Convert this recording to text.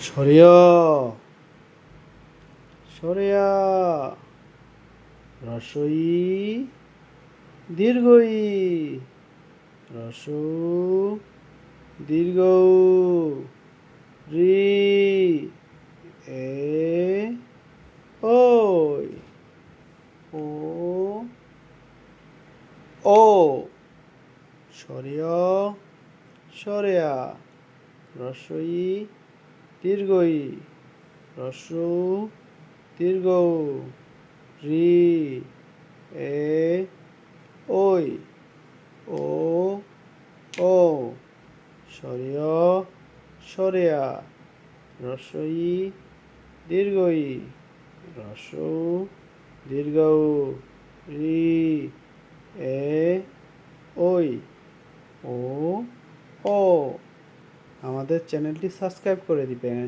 সরিয়া। সরিয়া। রসই দীর্ঘই। রস দীর্ঘ রি এ ওই। ও ও। সরিয়। সরেয়া। রসই দীর্ঘই রস দীর্ঘ রি, এ ওই ও ও, সরিয়, সরেয়া রসই দীর্ঘই রস দীর্ঘ রি, এ ওই ও ও আমাদের চ্যানেলটি সাবস্ক্রাইব করে দিবেন।